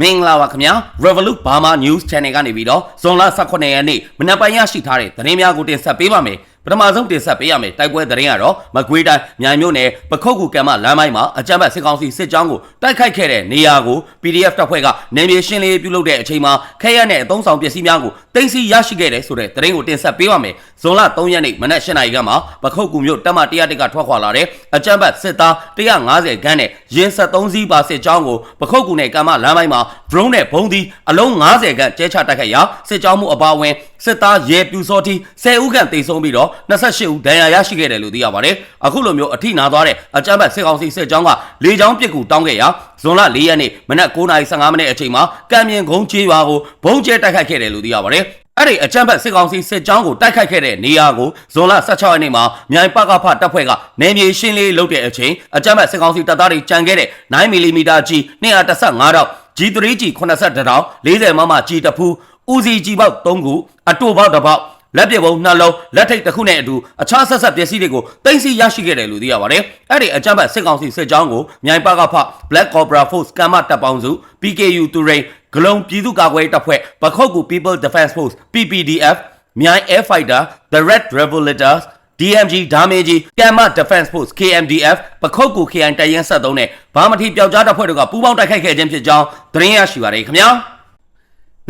မင်္ဂလာပါခင်ဗျာ Revolut Burma News Channel ကနေပြီးတော့ဇွန်လ18ရက်နေ့မနက်ပိုင်းရရှိထားတဲ့သတင်းများကိုတင်ဆက်ပေးပါမယ် ပထမဆုံးတင်ဆက်ပေးရမယ်တိုက်ပွဲသတင်းကတော့မကွေးတိုင်းမြိုင်မြို့နယ်ပခုတ်ကူကံမလမ်းပိုင်းမှာအကြမ်းဖက်စစ်ကောင်စီစစ်ကြောင်းကိုတိုက်ခိုက်ခဲ့တဲ့နေရာကို PDF တပ်ဖွဲ့ကနေမြေရှင်းလင်းရေးပြုလုပ်တဲ့အချိန်မှာခဲရက်နဲ့အသုံးဆောင်ပစ္စည်းများကိုတင်စီရရှိခဲ့တဲ့ဆိုတဲ့သတင်းကိုတင်ဆက်ပေးပါမယ်ဇွန်လ3ရက်နေ့မနက်8နာရီကမှပခုတ်ကူမြို့တပ်မ101ကထွက်ခွာလာတဲ့အကြမ်းဖက်စစ်သား150ခန်းနဲ့ရင်73စီးပါစစ်ကြောင်းကိုပခုတ်ကူနယ်ကံမလမ်းပိုင်းမှာ drone နဲ့ဘုံဒီအလုံး90ခန့်ကျဲချတိုက်ခိုက်ရာစစ်ကြောင်းမှုအပါအဝင်စစ်သားရဲပြူစောတိ10ဦးခန့်တေဆုံးပြီးတော့28ဦးဒဏ်ရာရရှိခဲ့တယ်လို့သိရပါတယ်။အခုလိုမျိုးအထိနာသွားတဲ့အကြမ်းဖက်စစ်ကောင်စီစစ်ကြောင်းကလေကြောင်းပစ်ကူတောင်းခဲ့ရာဇွန်လ4ရက်နေ့မနက်9:15မိနစ်အချိန်မှာကံမြင်ကုန်းကျေးရွာကိုဘုံကျဲတိုက်ခိုက်ခဲ့တယ်လို့သိရပါတယ်။အဲ့ဒီအကြမ်းဖက်စစ်ကောင်စီစစ်ကြောင်းကိုတိုက်ခိုက်ခဲ့တဲ့နေရာကိုဇွန်လ16ရက်နေ့မှာမြိုင်ပကဖတပ်ဖွဲ့ကနေမြေရှင်းလေးလုပ်တဲ့အချိန်အကြမ်းဖက်စစ်ကောင်စီတပ်သားတွေကြံခဲ့တဲ့9 mm ကြီး215တောက် G3G 82တောင်40မမ G တဖူးဦးစီ G ပေါက်3ခုအတူပေါက်တစ်ပေါက် လက်ပြပုံနှလုံးလက်ထိတ်တစ်ခုနဲ့အတူအခြားဆက်ဆက်ပစ္စည်းတွေကိုတင်စီရရှိခဲ့တယ်လို့သိရပါတယ်။အဲ့ဒီအကြမ်းဖက်စစ်ကောင်စီစစ်ကြောင်းကိုမြိုင်ပကဖ Black Cobra Force ကမ္မတပ်ပေါင်းစု PKU တူရိန်ဂလုံပြည်သူ့ကာကွယ်ရေးတပ်ဖွဲ့ပခုတ်ကူ People Defense Force PPDF မြိုင် Air Fighter The Red Revolators DMG ဒါမေကြီးကမ်မ Defense Force KMDF ပခုတ်ကူ KI တရင်73နဲ့ဘာမထီပျောက်ကြားတပ်ဖွဲ့တို့ကပူးပေါင်းတိုက်ခိုက်ခဲ့ခြင်းဖြစ်ကြောင်းသတင်းရရှိပါရခင်ဗျာ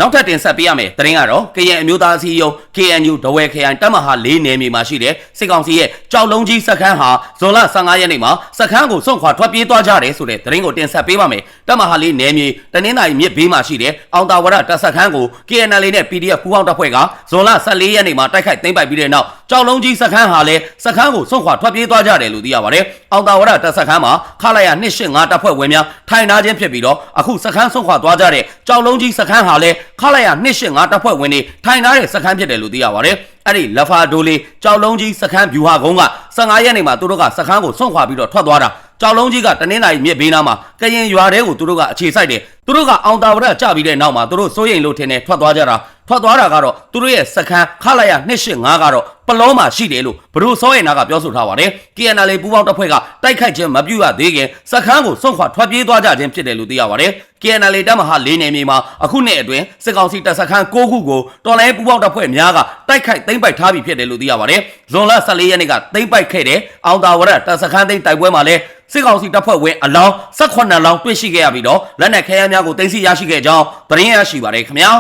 နောက်ထပ်တင်ဆက်ပေးရမယ်သတင်းကတော့ကရင်အမျိုးသားအစည်းအရုံး KNU ဒဝဲခရိုင်တပ်မဟာ၄နယ်မြေမှာရှိတဲ့စစ်ကောင်စီရဲ့ကြောက်လုံးကြီးစခန်းဟာဇွန်လ15ရက်နေ့မှာစခန်းကိုစွန့်ခွာထွက်ပြေးသွားကြတယ်ဆိုတဲ့သတင်းကိုတင်ဆက်ပေးပါမယ်တပ်မဟာ၄နယ်မြေတနင်္သာရီမြစ်ဘေးမှာရှိတဲ့အောင်တာဝရတပ်စခန်းကို KNL နဲ့ PDF ပူးပေါင်းတပ်ဖွဲ့ကဇွန်လ14ရက်နေ့မှာတိုက်ခိုက်သိမ်းပိုက်ပြီးတဲ့နောက်ကြောက်လုံးကြီးစခန်းဟာလည်းစခန်းကိုစွန့်ခွာထွက်ပြေးသွားကြတယ်လို့သိရပါတယ်အောင်တာဝရတပ်စခန်းမှာခလာရ285တပ်ဖွဲ့ဝင်များထိုင်နာခြင်းဖြစ်ပြီးတော့အခုစခန်းစွန့်ခွာသွားကြတဲ့ကြောက်လုံးကြီးစခန်းဟာလည်းခလာရ285တပ်ဖွဲ့ဝင်တွေထိုင်နာတဲ့စခန်းဖြစ်တယ်လို့သိရပါတယ်အဲ့ဒီလဖာဒိုလေးကြောက်လုံးကြီးစခန်းဗျူဟာကုန်းက15ရက်နေ့မှာသူတို့ကစခန်းကိုစွန့်ခွာပြီးတော့ထွက်သွားတာကြောက်လုံးကြီးကတနင်္လာရီမြစ်ဘေးနားမှာကရင်ရွာတဲကိုသူတို့ကအခြေစိုက်တယ် သူတို့ကအောင်တာဝရကြပြီးတဲ့နောက်မှာသူတို့စိုးရိမ်လို့ထင်တယ်ထွက်သွားကြတာထွက်သွားတာကတော့သူတို့ရဲ့စခန်းခလာရ285ကတော့ပလောမှာရှိတယ်လို့ဘဒုစောရင်နာကပြောဆိုထားပါတယ် KNL ပူးပေါင်းတပ်ဖွဲ့ကတိုက်ခိုက်ခြင်းမပြုတ်ရသေးခင်စခန်းကိုစွန့်ခွာထွက်ပြေးသွားကြခြင်းဖြစ်တယ်လို့သိရပါတယ် KNL တပ်မဟာ၄နယ်မြေမှာအခုနှစ်အတွင်းစစ်ကောင်စီတပ်စခန်း၉ခုကိုတော်လိုင်းပူးပေါင်းတပ်ဖွဲ့များကတိုက်ခိုက်သိမ်းပိုက်ထားပြီးဖြစ်တယ်လို့သိရပါတယ်ဇွန်လ14ရက်နေ့ကသိမ်းပိုက်ခဲ့တဲ့အောင်တာဝရတပ်စခန်းသိမ်းတိုက်ပွဲမှာလည်းစစ်ကောင်စီတပ်ဖွဲ့ဝင်အလောင်း18လောင်းတွေ့ရှိခဲ့ရပြီးတော့လက်နက်ခဲယမ်းများကိုတင်စီရရှိခဲ့ကြောင်းသတင်းရရှိပါတယ်ခင်ဗျာ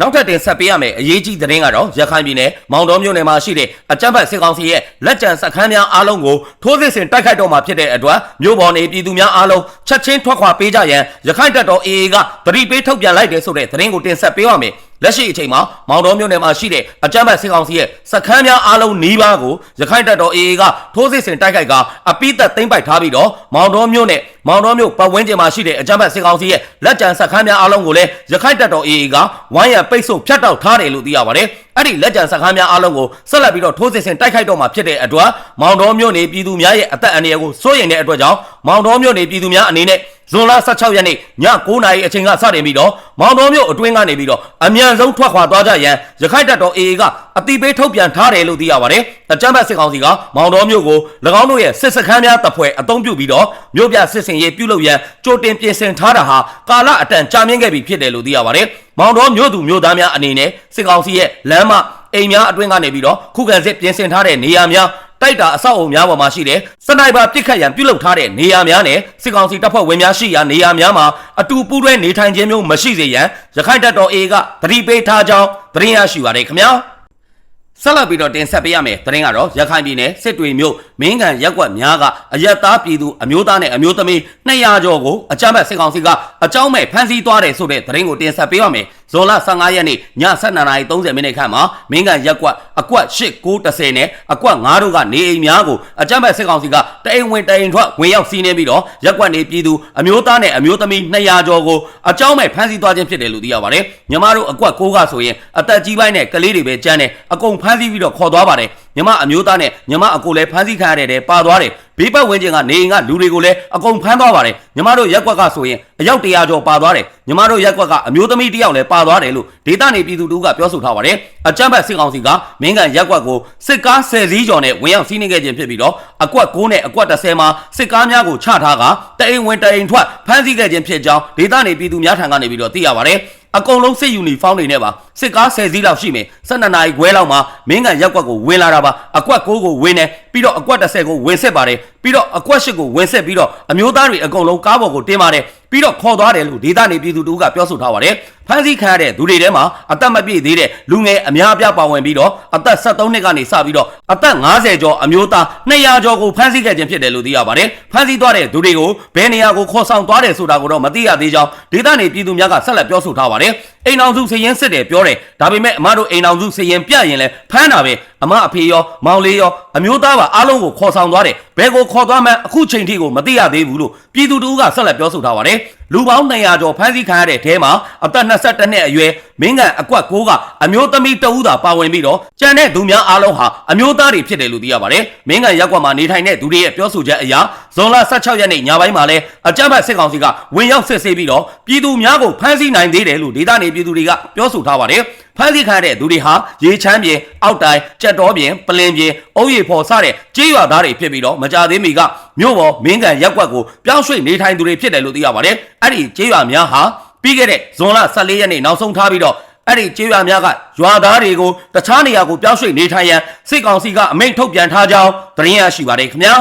နောက်ထပ်တင်ဆက်ပေးရမယ့်အရေးကြီးသတင်းကတော့ရခိုင်ပြည်နယ်မောင်တော်မြို့နယ်မှာရှိတဲ့အကြမ်းဖက်စစ်ကောင်စီရဲ့လက်ကျန်စခန်းများအားလုံးကိုထိုးစစ်ဆင်တိုက်ခိုက်တော့မှာဖြစ်တဲ့အတွက်မြို့ပေါ်နေပြည်သူများအားလုံးချက်ချင်းထွက်ခွာပေးကြရန်ရခိုင်တပ်တော် AA ကဗတိပေးထုတ်ပြန်လိုက်တယ်ဆိုတဲ့သတင်းကိုတင်ဆက်ပေးပါမယ် လက်ရှိအချိန်မှာမောင်တော်မြို့နယ်မှာရှိတဲ့အကြမ်းဖက်စစ်ကောင်စီရဲ့စခန်းများအားလုံးနီးပါးကိုရခိုင်တပ်တော် AA ကထိုးစစ်ဆင်တိုက်ခိုက်ကအပိသက်သိမ်းပိုက်ထားပြီးတော့မောင်တော်မြို့နယ်မောင်တော်မြို့ပတ်ဝန်းကျင်မှာရှိတဲ့အကြမ်းဖက်စစ်ကောင်စီရဲ့လက်ကျန်စခန်းများအားလုံးကိုလည်းရခိုင်တပ်တော် AA ကဝိုင်းရံပိတ်ဆို့ဖျက်တောက်ထားတယ်လို့သိရပါတယ် အဲ့ဒီလက်ကျန်စခန်းများအားလုံးကိုဆက်လက်ပြီးတော့ထိုးစစ်ဆင်တိုက်ခိုက်တော့မှာဖြစ်တဲ့အတွက်မောင်တော်မြို့နယ်ပြည်သူများရဲ့အသက်အန္တရာယ်ကိုစိုးရိမ်တဲ့အတွက်ကြောင့်မောင်တော်မြို့နယ်ပြည်သူများအနေနဲ့ဇွန်လ16ရက်နေ့ည9:00နာရီအချိန်ကစတင်ပြီးတော့မောင်တော်မြို့အတွင်းကနေပြီးတော့အမြန်ဆုံးထွက်ခွာသွားကြရန်ရခိုင်တပ်တော် AA ကအတိပေးထုတ်ပြန်ထားတယ်လို့သိရပါတယ်။အကြမ်းဖက်စစ်ကောင်စီကမောင်တော်မြို့ကို၎င်းတို့ရဲ့စစ်စခန်းများတပ်ဖွဲ့အုံပြုပြီးတော့မြို့ပြစစ်စင်ရေးပြုလုပ်ရန်ကြိုတင်ပြင်ဆင်ထားတာဟာကာလအတန်ကြာမြင့်ခဲ့ပြီဖြစ်တယ်လို့သိရပါတယ်။ မောင်တော်မြို့သူမြို့သားများအနေနဲ့စစ်ကောင်စီရဲ့လမ်းမအိမ်များအတွင်းကနေပြီးတော့ခုခံစစ်ပြင်ဆင်ထားတဲ့နေရာများတိုက်တာအဆောက်အုံများပေါ်မှာရှိတဲ့စနိုက်ပါပစ်ခတ်ရန်ပြုလုပ်ထားတဲ့နေရာများနဲ့စစ်ကောင်စီတပ်ဖွဲ့ဝင်များရှိရာနေရာများမှာအတူပူးတွဲနေထိုင်ခြင်းမျိုးမရှိစေရန်ရခိုင်တပ်တော် A ကသတိပေးထားကြောင်းသတင်းရရှိပါရခင်ဗျာ ဆက်လက်ပြီးတော့တင်ဆက်ပေးရမယ်သတင်းကတော့ရခိုင်ပြည်နယ်စစ်တွေမြို့မင်းကန်ရက်ကွက်များကအရက်သားပြည်သူအမျိုးသားနဲ့အမျိုးသမီး200ကျော်ကိုအကြမ်းဖက်စစ်ကောင်စီကအကြောင်းမဲ့ဖမ်းဆီးသွားတယ်ဆိုတဲ့သတင်းကိုတင်ဆက်ပေးရမယ် ဇွန်လ15ရက်နေ့ည7:30မိနစ်ခန့်မှာမင်းကန်ရက်ကွက်အကွက်8910နဲ့အကွက်9တို့ကနေအိမ်များကိုအကြမ်းဖက်စစ်ကောင်စီကတအိမ်ဝင်တအိမ်ထွက်ဝင်ရောက်စီးနင်းပြီးတော့ရက်ကွက်နေပြည်သူအမျိုးသားနဲ့အမျိုးသမီး200ကျော်ကိုအကြောင်းမဲ့ဖမ်းဆီးသွားခြင်းဖြစ်တယ်လို့သိရပါတယ်ညီမတို့အကွက်6ကဆိုရင်အသက်ကြီးပိုင်းနဲ့ကလေးတွေပဲကြမ်းတယ်အကုန်ဖမ်းဆီးပြီးတော့ခေါ်သွားပါတယ် မြမအမျိုးသားနဲ့မြမအကိုလည်းဖမ်းဆီးခံရတဲ့တဲ့ပါသွားတယ်ဘေးပတ်ဝန်းကျင်ကနေအိမ်ကလူတွေကိုလည်းအကုန်ဖမ်းသွားပါတယ်မြမတို့ရက်ကွက်ကဆိုရင်အယောက်100ကျော်ပါသွားတယ်မြမတို့ရက်ကွက်ကအမျိုးသမီးတစ်ယောက်လည်းပါသွားတယ်လို့ဒေသနေပြည်သူတို့ကပြောဆိုထားပါတယ်အကြမ်းဖက်စစ်ကောင်စီကမင်းကန်ရက်ကွက်ကိုစစ်ကား10စီးကျော်နဲ့ဝင်ရောက်စီးနင်းခဲ့ခြင်းဖြစ်ပြီးတော့အကွက်9နဲ့အကွက်10မှာစစ်ကားများကိုချထားကတအိမ်ဝင်တအိမ်ထွက်ဖမ်းဆီးခဲ့ခြင်းဖြစ်ကြောင်းဒေသနေပြည်သူများထံကနေပြီးတော့သိရပါတယ် အကုန်လုံးစစ်ယူနီဖောင်းတွေနဲ့ပါစစ်ကား10စီးလောက်ရှိမယ်12နာရီခွဲလောက်မှာမင်းကန်ရက်ကွက်ကိုဝင်လာတာပါအကွက်9ကိုဝင်နေ ပြီးတော့အကွက်10ကိုဝင်ဆက်ပါတယ်ပြီးတော့အကွက်10ကိုဝင်ဆက်ပြီးတော့အမျိုးသားတွေအကုန်လုံးကားပေါ်ကိုတင်ပါတယ်ပြီးတော့ခေါ်သွားတယ်လို့ဒေသနေပြည်သူတို့ကပြောဆိုထားပါတယ်ဖမ်းဆီးခံရတဲ့သူတွေထဲမှာအသက်မပြည့်သေးတဲ့လူငယ်အများအပြားပါဝင်ပြီးတော့အသက်73နှစ်ကနေစပြီးတော့အသက်50ကျော်အမျိုးသား200ကျော်ကိုဖမ်းဆီးခဲ့ခြင်းဖြစ်တယ်လို့သိရပါတယ်ဖမ်းဆီးသွားတဲ့သူတွေကိုဘယ်နေရာကိုခေါ်ဆောင်သွားတယ်ဆိုတာကိုတော့မသိရသေးကြောင်းဒေသနေပြည်သူများကဆက်လက်ပြောဆိုထားပါတယ်အိမ်အောင်စုစည်ရင်စစ်တယ်ပြောတယ်ဒါပေမဲ့အမတို့အိမ်အောင်စုစည်ရင်ပြရင်လဲဖမ်းတာပဲ အမအဖေရောမောင်လေးရောအမျိုးသားပါအားလုံးကိုခေါ်ဆောင်သွားတယ်ဘယ်ကိုခေါ်သွားမှန်းအခုချိန်ထိကိုမသိရသေးဘူးလို့ပြည်သူတို့ကဆက်လက်ပြောဆိုထားပါတယ်လူပေါင်း200ကျော်ဖမ်းဆီးခံရတဲ့ထဲမှာအသက်22နှစ်အရွယ်မင်းကန်အကွက်6ကအမျိုးသမီးတဦးသာပါဝင်ပြီးတော့ကြံတဲ့သူများအားလုံးဟာအမျိုးသားတွေဖြစ်တယ်လို့သိရပါတယ်မင်းကန်ရက်ကွက်မှာနေထိုင်တဲ့သူတွေရဲ့ပြောဆိုချက်အရဇွန်လ16ရက်နေ့ညပိုင်းမှာလဲအကြမ်းဖက်စစ်ကောင်စီကဝင်ရောက်စစ်ဆေးပြီးတော့ပြည်သူများကိုဖမ်းဆီးနိုင်သေးတယ်လို့ဒေသနေပြည်သူတွေကပြောဆိုထားပါတယ် ဖမ်းဆီးခံရတဲ့သူတွေဟာရေချမ်းပြင်အောက်တိုင်းကြက်တော်ပြင်ပလင်ပြင်အုပ်ရည်ဖော်စတဲ့ကြေးရွာသားတွေဖြစ်ပြီးတော့မကြသေးမီကမြို့ပေါ်မင်းကန်ရက်ကွက်ကိုပြောင်းရွှေ့နေထိုင်သူတွေဖြစ်တယ်လို့သိရပါတယ်အဲ့ဒီကြေးရွာများဟာပြီးခဲ့တဲ့ဇွန်လ14ရက်နေ့နောက်ဆုံးထားပြီးတော့အဲ့ဒီကြေးရွာများကရွာသားတွေကိုတခြားနေရာကိုပြောင်းရွှေ့နေထိုင်ရန်စစ်ကောင်စီကအမိန့်ထုတ်ပြန်ထားကြောင်းသတင်းရရှိပါတယ်ခင်ဗျာ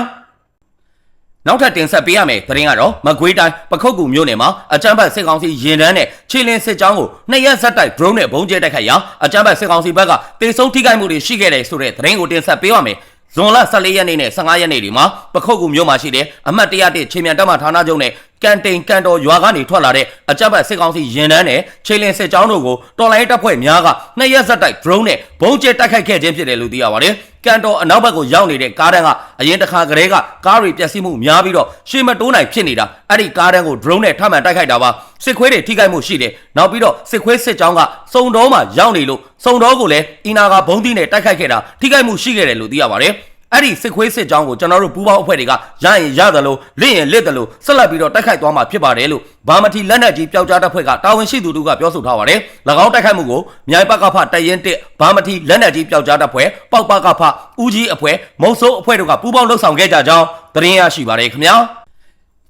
နောက်ထပ်တင်ဆက်ပေးရမယ်သတင်းကတော့မကွေးတိုင်းပခုတ်ကူမြို့နယ်မှာအကြမ်းဖက်စစ်ကောင်စီရင်တန်းနဲ့ခြေလင်းစစ်ကြောင်းကိုနှစ်ရက်ဆက်တိုက် drone နဲ့ဘုံကျဲတိုက်ခိုက်ရာအကြမ်းဖက်စစ်ကောင်စီဘက်ကတေဆုံးထိခိုက်မှုတွေရှိခဲ့တယ်ဆိုတဲ့သတင်းကိုတင်ဆက်ပေးရမယ်ဇွန်လ14ရက်နေ့နဲ့15ရက်နေ့တွေမှာပခုတ်ကူမြို့မှာရှိတဲ့အမှတ်101ချင်းမြန်တပ်မဌာနချုပ်နဲ့ ကန်တိန်ကန်တော်ရွာကနေထွက်လာတဲ့အကြမ်းဖက်စစ်ကောင်စီရင်တန်းနဲ့ခြေလင်းစစ်ကြောင်းတို့ကိုတော်လိုင်းတပ်ဖွဲ့များကနှစ်ရက်ဆက်တိုက် drone နဲ့ဘုံကျဲတိုက်ခိုက်ခဲ့ခြင်းဖြစ်တယ်လို့သိရပါတယ်။ကန်တော်အနောက်ဘက်ကိုရောက်နေတဲ့ကားတန်းကအရင်တစ်ခါကလေးကကားတွေပျက်စီးမှုများပြီးတော့ရှေ့မတိုးနိုင်ဖြစ်နေတာအဲ့ဒီကားတန်းကို drone နဲ့ထပ်မံတိုက်ခိုက်တာပါစစ်ခွေးတွေထိခိုက်မှုရှိတယ်နောက်ပြီးတော့စစ်ခွေးစစ်ကြောင်းကစုံတော်မှာရောက်နေလို့စုံတော်ကိုလည်းအီနာကဘုံသီးနဲ့တိုက်ခိုက်ခဲ့တာထိခိုက်မှုရှိခဲ့တယ်လို့သိရပါတယ် အဲ့ဒီစစ်ခွေးစစ်ကြောင်းကိုကျွန်တော်တို့ပူးပေါင်းအဖွဲ့တွေကရရင်ရတယ်လို့လင့်ရင်လစ်တယ်လို့ဆက်လက်ပြီးတော့တိုက်ခိုက်သွားမှာဖြစ်ပါတယ်လို့ဘာမတီလက်နက်ကြီးပျောက်ကြားတပ်ဖွဲ့ကတာဝန်ရှိသူတို့ကပြောဆိုထားပါတယ်၎င်းတိုက်ခိုက်မှုကိုမြိုင်ပကဖတရင်တစ်ဘာမတီလက်နက်ကြီးပျောက်ကြားတပ်ဖွဲ့ပေါက်ပကဖဦးကြီးအဖွဲ့မုံဆိုးအဖွဲ့တို့ကပူးပေါင်းလှုပ်ဆောင်ခဲ့ကြကြောင်းသတင်းရရှိပါတယ်ခင်ဗျာ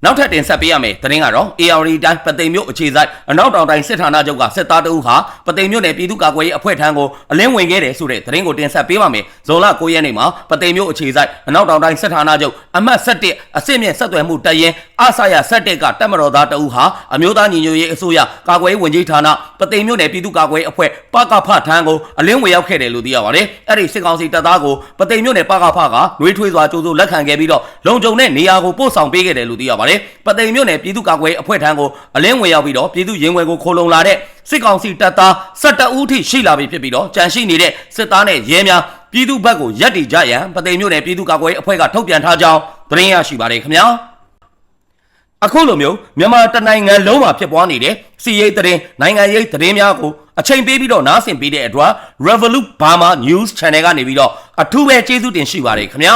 နောက်ထပ်တင်ဆက်ပေးရမယ်သတင်းကတော့ AR တိုင်းပသိမ်မြို့အခြေစိုက်အနောက်တောင်တိုင်းစစ်ဌာနချုပ်ကစစ်သားတအုပ်ဟာပသိမ်မြို့နယ်ပြည်သူ့ကာကွယ်ရေးအဖွဲ့ထံကိုအလင်းဝင်ခဲ့တယ်ဆိုတဲ့သတင်းကိုတင်ဆက်ပေးပါမယ်ဇွန်လ9ရက်နေ့မှာပသိမ်မြို့အခြေစိုက်အနောက်တောင်တိုင်းစစ်ဌာနချုပ်အမှတ်7အစစ်မြင့်ဆက်သွယ်မှုတရင်အဆာရ7ကတပ်မတော်သားတအုပ်ဟာအမျိုးသားညီညွတ်ရေးအစိုးရကာကွယ်ရေးဝန်ကြီးဌာနပသိမ်မြို့နယ်ပြည်သူ့ကာကွယ်ရေးအဖွဲ့ပကဖထံကိုအလင်းဝင်ရောက်ခဲ့တယ်လို့သိရပါတယ်အဲ့ဒီစစ်ကောင်စီတပ်သားကိုပသိမ်မြို့နယ်ပကဖကနှွေးထွေးစွာကြိုးစိုးလက်ခံခဲ့ပြီးတော့လုံခြုံတဲ့နေရာကိုပို့ဆောင်ပေးခဲ့တယ်လို့သိရပါတယ်ပသိမ်မြို့နယ်ပြည်သူ့ကာကွယ်ရေးအဖွဲ့ထံကိုအလင်းဝင်ရောက်ပြီးတော့ပြည်သူ့ရင်ဝင်ကိုခိုးလုံလာတဲ့စစ်ကောင်စီတပ်သား12ဦးထိရှိလာပြီဖြစ်ပြီးတော့ကြန့်ရှိနေတဲ့စစ်သားနဲ့ရဲများပြည်သူ့ဘက်ကိုရက်တီကြရန်ပသိမ်မြို့နယ်ပြည်သူ့ကာကွယ်ရေးအဖွဲ့ကထုတ်ပြန်ထားကြောင်းသတင်းရရှိပါတယ်ခင်ဗျာအခုလိုမျိုးမြန်မာတနိုင်ငံလုံးမှာဖြစ်ပွားနေတဲ့စီရေးသတင်းနိုင်ငံရေးသတင်းများကိုအချိန်ပေးပြီးတော့နားဆင်ပေးတဲ့အတွက် Revolut Burma News Channel ကနေပြီးတော့အထူးပဲကျေးဇူးတင်ရှိပါတယ်ခင်ဗျာ